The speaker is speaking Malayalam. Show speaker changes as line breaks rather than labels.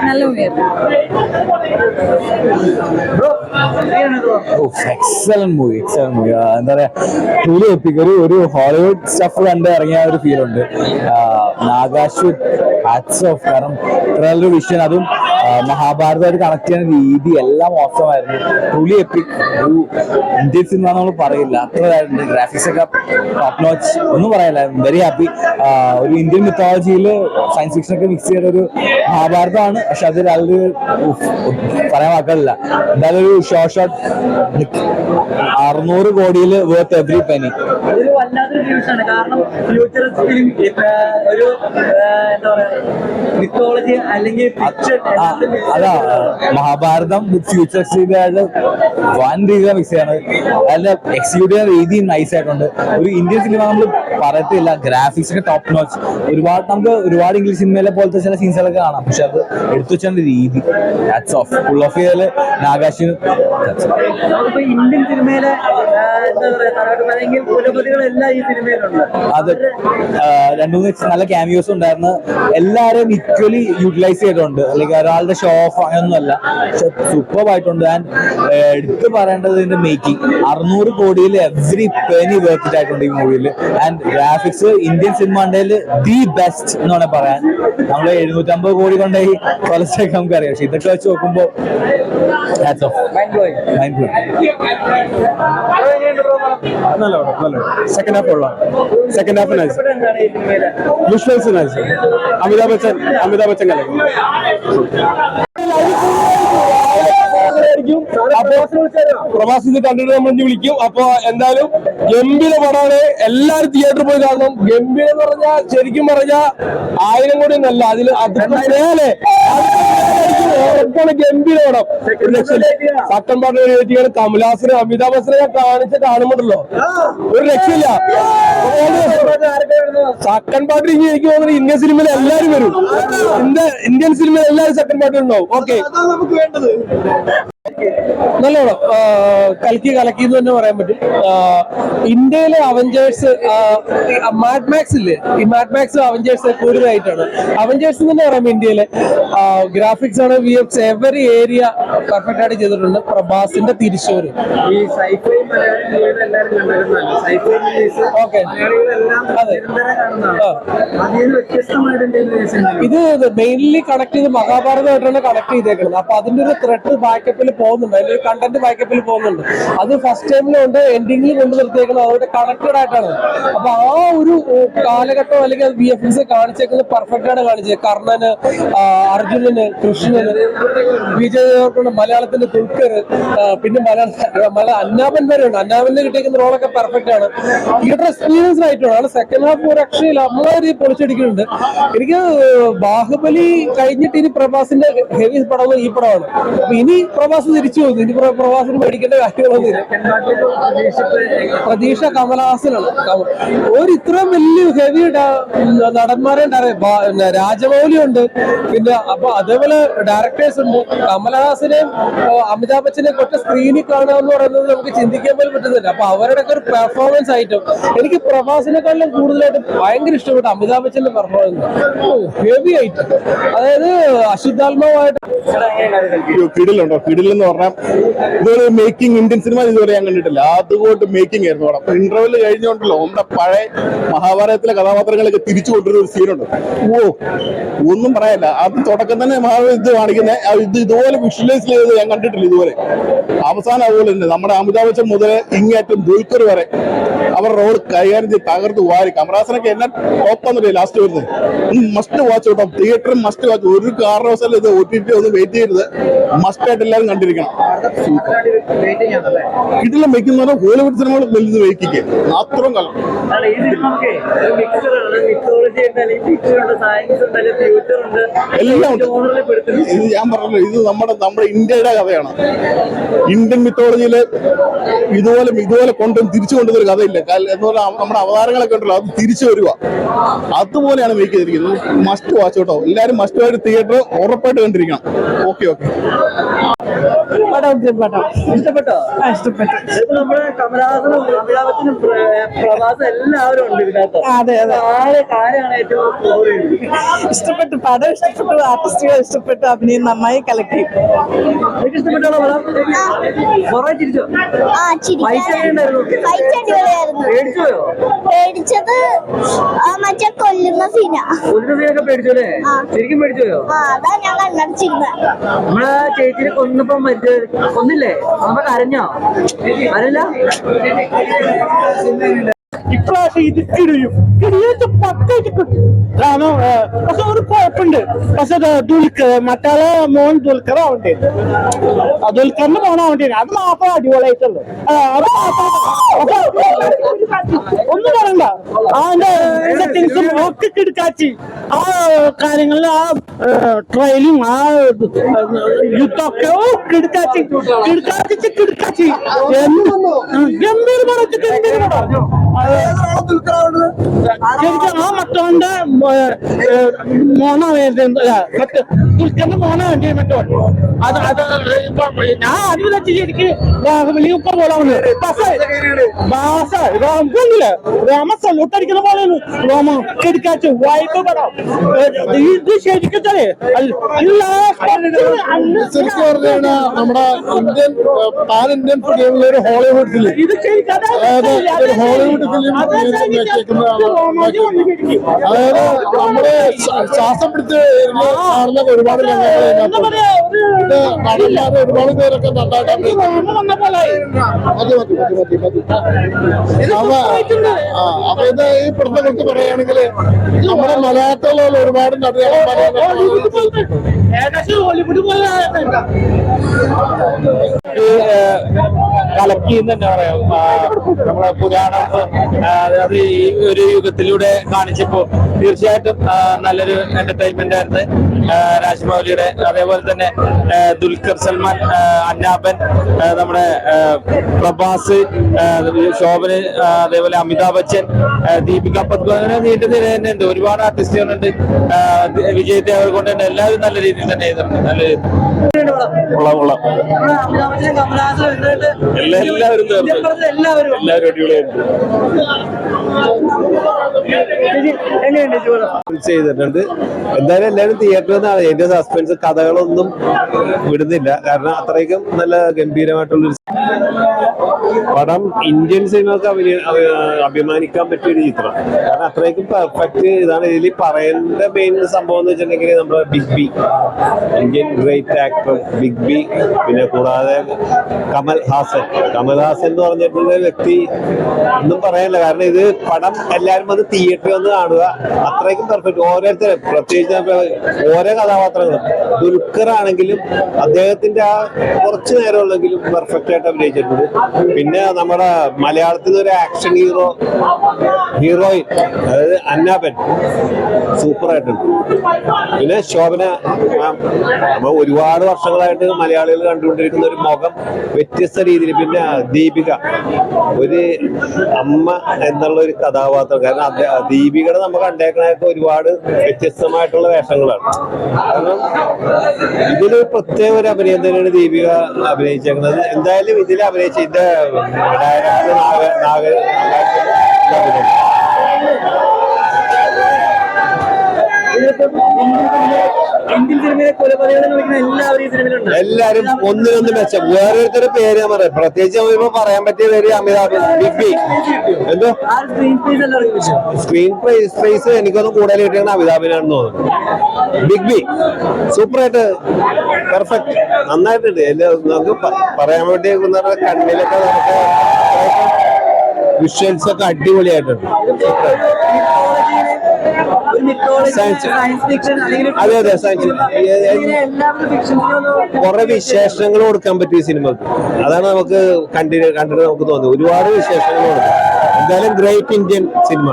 നല്ല
എക്സലന്റ് മൂവി എക്സലന്റ് മൂവി എന്താ പറയാ ടൂലി എപ്പിക് ഒരു ഒരു ഹോളിവുഡ് സ്റ്റഫ് കണ്ട് ഇറങ്ങിയ ഒരു ഫീൽ ഉണ്ട്. നാഗാശു ഹാറ്റ്സ് ഓഫ് കാരണം ഇത്ര നല്ലൊരു വിഷൻ അതും മഹാഭാരതമായിട്ട് കണക്ട് ചെയ്യുന്ന രീതി എല്ലാം മോശമായിരുന്നു. ട്രൂലി എപ്പിക് ഒരു ഇന്ത്യൻ സിനിമ നമ്മൾ പറയില്ല. അത്ര ഗ്രാഫിക്സ് ഒക്കെ ടോപ്പ് നോച്ച് ഒന്നും പറയില്ല. വെരി ഹാപ്പി ഒരു ഇന്ത്യൻ മിത്തോളജിയിൽ സയൻസ് ഫിക്ഷൻ ഒക്കെ മിക്സ് ചെയ്ത ഒരു മഹാഭാരതമാണ്. പക്ഷെ അത് അതൊരു പറയാൻ വാക്കുകളില്ല എന്തായാലും ഒരു ഷോർട്ട് ഷോട്ട് അറുന്നൂറ് കോടിയിൽ വേർത്ത് എവറി പെനി
വല്ലാത്തൊരു ആണ് കാരണം ഫ്യൂച്ചറിസ്റ്റിലും ഒരു എന്താ പറയാ മിത്തോളജി അല്ലെങ്കിൽ
അതാ മഹാഭാരതം വിത്ത് ഫ്യൂച്ചർ വൻ രീതിയിൽ മിക്സ് ചെയ്യാണ് അതിന്റെ എക്സിക്യൂട്ട് ചെയ്യുന്ന രീതി നൈസ് ആയിട്ടുണ്ട് ഒരു ഇന്ത്യൻ സിനിമ നമ്മൾ പറയത്തില്ല ഗ്രാഫിക്സ് ഒക്കെ ടോപ്പ് നോച്ച് ഒരുപാട് നമുക്ക് ഒരുപാട് ഇംഗ്ലീഷ് സിനിമയിലെ പോലത്തെ ചില സീൻസുകളൊക്കെ കാണാം പക്ഷെ അത് എടുത്തു വെച്ച രീതി ഓഫ് ഫുൾ ഓഫ് ചെയ്താൽ
നാഗാശിന് ഇന്ത്യൻ സിനിമയിലെ എന്താ പറയാ കുലപതികളെല്ലാം ഈ സിനിമയിലുണ്ട്.
അത് രണ്ടു മൂന്ന് നല്ല ക്യാമിയോസ് ഉണ്ടായിരുന്നു. എല്ലാവരെയും ഈക്വലി യൂട്ടിലൈസ് ചെയ്തിട്ടുണ്ട് അല്ലെങ്കിൽ ഒരാളുടെ ഷോ ഓഫ് അങ്ങനെയൊന്നുമല്ല. പക്ഷെ സൂപ്പർ ആയിട്ടുണ്ട്. ആൻഡ് എടുത്തു പറയേണ്ടത് ഇതിന്റെ മേക്കിംഗ് അറുന്നൂറ് കോടിയിൽ എവറി പെനി വേർത്തിട്ട് ആയിട്ടുണ്ട് ഈ മൂവിയിൽ ആൻഡ് ഗ്രാഫിക്സ് ഇന്ത്യൻ സിനിമ ഉണ്ടെങ്കിൽ ദി ബെസ്റ്റ് എന്ന് വേണേൽ പറയാൻ. നമ്മൾ എഴുന്നൂറ്റമ്പത് കോടി കൊണ്ട് ഈ കൊലച്ചൊക്കെ നമുക്കറിയാം. പക്ഷെ ഇതൊക്കെ വെച്ച് നോക്കുമ്പോൾ
മൈൻഡ് ബ്ലോയിങ്
നല്ല നല്ല സെക്കൻഡ് ഹാഫ് ഉള്ള second half nice visuals nice Amitabh Bachchan Amitabh Bachchan കണ്ടിട്ട് നമ്മൾ ഇനി വിളിക്കും. അപ്പൊ എന്തായാലും ഗംഭീര പടമാണ്. എല്ലാരും തിയേറ്ററിൽ പോയി കാണണം. ഗംഭീരം എന്ന് പറഞ്ഞാൽ ശരിക്കും പറഞ്ഞാൽ ആയിരം കോടി ഒന്നല്ല. അതിൽ അത് മേലെ ഉറപ്പാണ് ഗംഭീര പടം ഒരു രക്ഷയില്ല. സത്യം പറഞ്ഞ ഒരു വ്യക്തിയാണ് കമലഹാസനെ. അമിതാഭ് ബച്ചനെ കാണിച്ച് കാണുമ്പോണ്ടല്ലോ ഒരു രക്ഷയില്ല. സെക്കൻഡ് പാർട്ടി ഇനി എനിക്ക് തോന്നുന്നു ഇന്ത്യൻ സിനിമയിൽ എല്ലാരും വരും. ഇന്ത്യൻ സിനിമയിൽ എല്ലാവരും സെക്കൻഡ് പാർട്ടി ഉണ്ടാവും ഓക്കെ നല്ല പടം കലക്കി കലക്കി എന്ന് തന്നെ പറയാൻ പറ്റും. ഇന്ത്യയിലെ അവഞ്ചേഴ്സ് മാഡ് മാക്സ് ഇല്ലേ? ഈ മാഡ് മാക്സ് അവഞ്ചേഴ്സ് കൂടുതലായിട്ടാണ്. അവഞ്ചേഴ്സ് എന്ന് തന്നെ പറയാം ഇന്ത്യയിലെ. ഗ്രാഫിക്സ് ആണ് V F every area perfect ആയിട്ട് ചെയ്തിട്ടുണ്ട്. പ്രഭാസിന്റെ
തിരിച്ചോര്
അതെ.
ഉണ്ടോ?
ഇത് മെയിൻലി കണക്ട് ചെയ്ത് മഹാഭാരതമായിട്ടാണ് കണക്ട് ചെയ്തേക്കുന്നത് അപ്പൊ അതിന്റെ ഒരു ത്രെഡ് ബാക്കപ്പിൽ പോകുന്നുണ്ട്. അതിന്റെ ഒരു കണ്ടന്റ് ബാക്കപ്പിൽ പോകുന്നുണ്ട്. അത് ഫസ്റ്റ് ടൈമിലുണ്ട് എൻഡിങ്ങിൽ കൊണ്ട് നിർത്തിയേക്കുന്നത് അതോടെ കണക്റ്റഡ് ആയിട്ടാണ്. അപ്പൊ ആ ഒരു കാലഘട്ടം അല്ലെങ്കിൽ ബി എഫ് എസ് കാണിച്ചേക്കുന്നത് പെർഫെക്റ്റ് ആണ് കാണിച്ചത്. കർണന് അർജുനന് കൃഷ്ണന് വിജയ് ദേവർക്കുണ്ട് മലയാളത്തിന്റെ തുൽക്കർ പിന്നെ മലയാള മല അന്നാപൻ വരെ ഉണ്ട് അന്നാപന്റെ കിട്ടിയേക്കുന്ന റോളൊക്കെ പെർഫെക്റ്റ് ആണ്. തിയേറ്റർ എക്സ്പീരിയൻസ് ആയിട്ടാണ് സെക്കൻഡ് ഹാഫ് ഒരു അക്ഷയിൽ അമ്മമാരി പൊളിച്ചടിക്കുന്നുണ്ട്. എനിക്ക് ബാഹുബലി കഴിഞ്ഞിട്ട് ഇനി പ്രഭാസിന്റെ ഹെവി പടം ഈ പടമാണ്. ഇനി പ്രഭാസ് തിരിച്ചു പോകുന്നു ഇനി
പ്രവാസിന് പേടിക്കേണ്ട ലേക്ക്
പ്രതീക്ഷ കമലഹാസനാണ്. ഒരു ഇത്രയും വലിയ ഹെവി നടന്മാരെ. പിന്നെ രാജമൗലി ഉണ്ട് പിന്നെ അപ്പൊ അതേപോലെ ഡയറക്ടേഴ്സ് ഉണ്ട്. കമലഹാസനെയും അമിതാഭ് ബച്ചനെയും ഒക്കെ സ്ക്രീനിൽ കാണുക എന്ന് പറയുന്നത് നമുക്ക് ചിന്തിക്കാൻ പോലും പറ്റുന്നില്ല. അപ്പൊ അവരുടെ ഒക്കെ ഒരു പെർഫോമൻസ് ആയിട്ടും എനിക്ക് പ്രവാസിനെക്കാളും കൂടുതലായിട്ട് ഭയങ്കര ഇഷ്ടപ്പെട്ട അമിതാഭ് ബച്ചന്റെ പെർഫോമൻസ് ഹെവി ആയിട്ട്. അതായത് അശുദ്ധാത്മാവായിട്ട്
കിടിലുണ്ടോ? കിടിൽ എന്ന് പറഞ്ഞാൽ ഇതൊരു മേക്കിംഗ് ഇന്ത്യൻ സിനിമ ഇതുവരെ ഞാൻ കണ്ടിട്ടില്ല. അതുകൊണ്ട് മേക്കിംഗ് ആയിരുന്നു അവിടെ. അപ്പൊ ഇന്റർവെൽ കഴിഞ്ഞോണ്ടല്ലോ നമ്മുടെ പഴയ മഹാഭാരതത്തിലെ കഥാപാത്രങ്ങളൊക്കെ തിരിച്ചു കൊണ്ടുവരുന്ന ഒരു സീനുണ്ട് ഓ ഒന്നും പറയല്ല അത് തുടക്കം തന്നെ മഹാഭാരത കാണിക്കുന്നത് ഇത് ഇതുപോലെ വിഷ്വലൈസ് ചെയ്തത് ഞാൻ കണ്ടിട്ടില്ല ഇതുവരെ. അവസാനം അതുപോലെ തന്നെ നമ്മുടെ അമിതാഭ് ബച്ചൻ മുതൽ ഇങ്ങേറ്റം ദുൽഖർ വരെ അവർ റോൾ കൈകാര്യം ചെയ്ത് തകർത്ത് വാരി. കമറാസനൊക്കെ എന്നെ ടോപ്പാന്നില്ലേ ലാസ്റ്റ് വരുന്നത്. മസ്റ്റ് വാച്ച് കേട്ടോ. തിയേറ്റർ മസ്റ്റ് വാച്ച് ഒരു കാരണവശാലും ഇത് ഒ ടി ടി ഒന്ന് വെയിറ്റ് ചെയ്യരുത്. മസ്റ്റ് ആയിട്ട് എല്ലാവരും കണ്ടിരിക്കണം കിടിലം വെക്കുന്നത് ഹോളിവുഡ് സിനിമകൾ വലുത് വെക്കിക്ക് അത്രയും കാലം എല്ലാം. ഇത് ഞാൻ പറഞ്ഞല്ലോ ഇത് നമ്മുടെ നമ്മുടെ ഇന്ത്യയുടെ കഥയാണ്. ഇന്ത്യൻ മിത്തോളജിയിൽ ഇതുപോലെ ഇതുപോലെ കൊണ്ടും തിരിച്ചു കൊണ്ടുവന്ന ഒരു കഥയില്ല. കാല- എന്ന് പറഞ്ഞാൽ നമ്മുടെ അവതാരങ്ങളൊക്കെ ഉണ്ടല്ലോ അത് തിരിച്ചു വരിക അതുപോലെയാണ് മേക്ക് ചെയ്തിരിക്കുന്നത്. മസ്റ്റ് വാച്ച് കേട്ടോ. എല്ലാവരും മസ്റ്റ് ആയിട്ട് തിയേറ്റർ ഉറപ്പായിട്ട് കണ്ടിരിക്കണം. Okay okay Yeah.
പടം
പടം പടം
ഇഷ്ടപ്പെട്ടോ.
ഇഷ്ടപ്പെട്ടു
നമ്മുടെ കമലഹാസനും അമിതാഭ് പ്രവാസം എല്ലാവരും ഉണ്ട് ഇതിനകത്ത്.
അതെ, അതെ.
ആരെ കാര്യമാണ് ഏറ്റവും
ഇഷ്ടപ്പെട്ടു. പടം ഇഷ്ടപ്പെട്ടു. ആർട്ടിസ്റ്റുകൾ ഇഷ്ടപ്പെട്ടു. അഭിനയം നന്നായി
ഇഷ്ടപ്പെട്ടാണോ പടം? കുറെ ചിരിച്ചോ? പൈസ പേടിച്ചു
പേടിച്ചത് മറ്റേ കൊല്ലുന്ന സീന
ഒരു സീനൊക്കെ പേടിച്ചു ശരിക്കും പേടിച്ചു
അതാ ഞാൻ കണ്ണടച്ചിരുന്നത്
നമ്മളെ ചേച്ചിനെ കൊന്നപ്പം മറ്റേ കൊന്നില്ലേ നമ്മ കരഞ്ഞോ? കരല്ല
ഇപ്രാവശ്യം ഇത് കിടിയും കിടിയൊക്കെ പക്കായിട്ട് കിട്ടും. കാരണം പക്ഷെ ഒരു കുഴപ്പമുണ്ട്. പക്ഷെ ദുൽഖർ മറ്റാളെ മോൻ ദുൽഖർ ആവണ്ടേ? ആ ദുൽഖറിന്റെ മോനാവണ്ടേ അത് മാത്രം അടിപൊളിയായിട്ടുള്ളു. അത് ഒന്നും പറയണ്ട. അതിന്റെ സെറ്റിങ്സും ഒക്കെ കിടക്കാച്ചി. ആ കാര്യങ്ങളിൽ ആ ട്രയലും ആ യുദ്ധമൊക്കെ ഓ കിടക്കാച്ചി. കിടക്കാച്ചി കിടക്കാച്ചി. ഗംഭീര പടം? ഗംഭീര പടം ശരിക്കും ആ മറ്റോന്റെ മോണ മറ്റേ ദുൽഖറിന്റെ മോണ വേണ്ടി മറ്റോ അത് അത് ഞാൻ അത് വെച്ച് ശരിക്ക് ഉപ്പ പോലെ ബാസ റോമില്ലേ റോമ സല്യൂട്ട് അടിക്കുന്ന പോലെയാണ്. റോമ കിടക്കാച്ച് വൈബ് പടം ഇത് ശരിക്കും
നമ്മുടെ ഇന്ത്യൻ പാൻ ഇന്ത്യൻ ഫിലിമിലെ ഒരു ഹോളിവുഡ് ഫിലിം അതായത് ഹോളിവുഡ് ഫിലിം അതായത് നമ്മുടെ ശ്വാ- ശ്വാസം പിടിച്ച് കാണുന്ന ഒരുപാട് ഇത് ഒരുപാട് പേരൊക്കെ
നന്നായിട്ടാണ്
മതി മതി മതി മതി മതി. അപ്പൊ ഇത് ഈ പടത്തെ കുറിച്ച് പറയുകയാണെങ്കിൽ നമ്മുടെ മലയാളത്തിലുള്ള ഒരുപാട് നടികളന്മാരെ
ഏകദേശം ഹോളിവുഡ് പോലെ
കലക്കി എന്ന് തന്നെ പറയാം. നമ്മളെ പുരാണം അത് ഈ ഒരു യുഗത്തിലൂടെ കാണിച്ചപ്പോ തീർച്ചയായിട്ടും നല്ലൊരു എന്റർടൈൻമെന്റ് ആയിരുന്നു. രാജ്മൗലിയുടെ അതേപോലെ തന്നെ ദുൽഖർ സൽമാൻ അന്നാപ്പൻ നമ്മുടെ പ്രഭാസ് ശോഭന് അതേപോലെ അമിതാഭ് ബച്ചൻ ദീപിക പത്മ അങ്ങനെ നീണ്ട നിര തന്നെ ഉണ്ട്. ഒരുപാട് ആർട്ടിസ്റ്റുകളുണ്ട് വിജയത്തെ വിജയ് ദേവർ തന്നെ എല്ലാവരും നല്ല രീതിയിൽ തന്നെ ചെയ്തിട്ടുണ്ട്. നല്ല രീതിയിൽ. എല്ലാവരും
എല്ലാവരും.
ചെയ്തിട്ടുണ്ട്. എന്തായാലും എല്ലാവരും തിയേറ്ററിൽ നിന്നാണ് എന്റെ സസ്പെൻസ് കഥകളൊന്നും വിടുന്നില്ല. കാരണം അത്രയ്ക്കും നല്ല ഗംഭീരമായിട്ടുള്ള പടം ഇന്ത്യൻ സിനിമക്ക് അഭിനയ അഭിമാനിക്കാൻ പറ്റിയ ഒരു ചിത്രം. കാരണം അത്രയ്ക്കും പെർഫെക്റ്റ് ഇതാണ്. ഇതിൽ പറയേണ്ട മെയിൻ സംഭവം എന്ന് വെച്ചിട്ടുണ്ടെങ്കിൽ നമ്മുടെ big B Indian great actor big B പിന്നെ കൂടാതെ കമൽ ഹാസൻ. കമൽ ഹാസൻ എന്ന് പറഞ്ഞിട്ടുള്ള വ്യക്തി ഒന്നും പറയാനില്ല. കാരണം ഇത് പടം എല്ലാവരും അത് തിയേറ്ററിൽ വന്ന് കാണുക. അത്രയ്ക്കും പെർഫെക്റ്റ് ഓരോരുത്തരും പ്രത്യേകിച്ച് ഓരോ കഥാപാത്രങ്ങളും. ദുൽഖർ ആണെങ്കിലും അദ്ദേഹത്തിന്റെ ആ കുറച്ച് നേരമുള്ളെങ്കിലും പെർഫെക്റ്റ് ആയിട്ട് അഭിനയിച്ചിട്ടുണ്ട്. പിന്നെ നമ്മുടെ മലയാളത്തിൽ ഒരു ആക്ഷൻ ഹീറോ ഹീറോയിൻ അതായത് അന്നാബൻ സൂപ്പർ ആയിട്ടുണ്ട്. പിന്നെ ശോഭന ഒരുപാട് വർഷങ്ങളായിട്ട് മലയാളികൾ കണ്ടുകൊണ്ടിരിക്കുന്ന ഒരു മുഖം വ്യത്യസ്ത രീതിയിൽ പിന്നെ ദീപിക. ഒരു അമ്മ എന്നുള്ള ഒരു കഥാപാത്രം. കാരണം ദീപികയുടെ നമ്മൾ കണ്ടേക്കണൊക്കെ ഒരുപാട് വ്യത്യസ്തമായിട്ടുള്ള വേഷങ്ങളാണ്. കാരണം ഇതിൽ പ്രത്യേക ഒരു അഭിനയം തന്നെയാണ് ദീപിക അഭിനയിച്ചേക്കുന്നത്. എന്തായാലും ഇതിൽ അഭിനയിച്ച ഇതിന്റെ ഡയറക്ടർ നാഗ നാഗ
അഭിനയിച്ചു ഇന്ത്യൻ സിനിമയിലെ എല്ലാവരും ഈ സിനിമയിലുണ്ട്
എല്ലാരും ഒന്നിനൊന്ന് മെച്ചം. വേറൊരുത്തരുടെ പേര് ഞാൻ പറയാം. പ്രത്യേകിച്ച് ഇപ്പൊ പറയാൻ പറ്റിയ പേര് അമിതാഭ് ബിഗ് എന്തോ?
സ്ക്രീൻ
പ്രൈസ് പ്രൈസ് എനിക്കൊന്നും കൂടുതൽ കിട്ടിയാണ് അമിതാഭിനാണെന്ന് തോന്നുന്നു. Big B. സൂപ്പർ ആയിട്ട് പെർഫെക്റ്റ് നന്നായിട്ടുണ്ട്. എല്ലാ- നമുക്ക് പറയാൻ വേണ്ടി കണ്ണിലൊക്കെ നമുക്ക് വിഷ്വൽസ് ഒക്കെ അടിപൊളിയായിട്ടുണ്ട്.
സയൻസ്
അതെ അതെ സയൻസ് കുറെ വിശേഷങ്ങൾ കൊടുക്കാൻ പറ്റിയ സിനിമക്ക് അതാണ് നമുക്ക് കണ്ടിട്ട് കണ്ടിട്ട് നമുക്ക് തോന്നുന്നത്. ഒരുപാട് വിശേഷങ്ങൾ കൊടുക്കും. എന്തായാലും ഗ്രേറ്റ് ഇന്ത്യൻ സിനിമ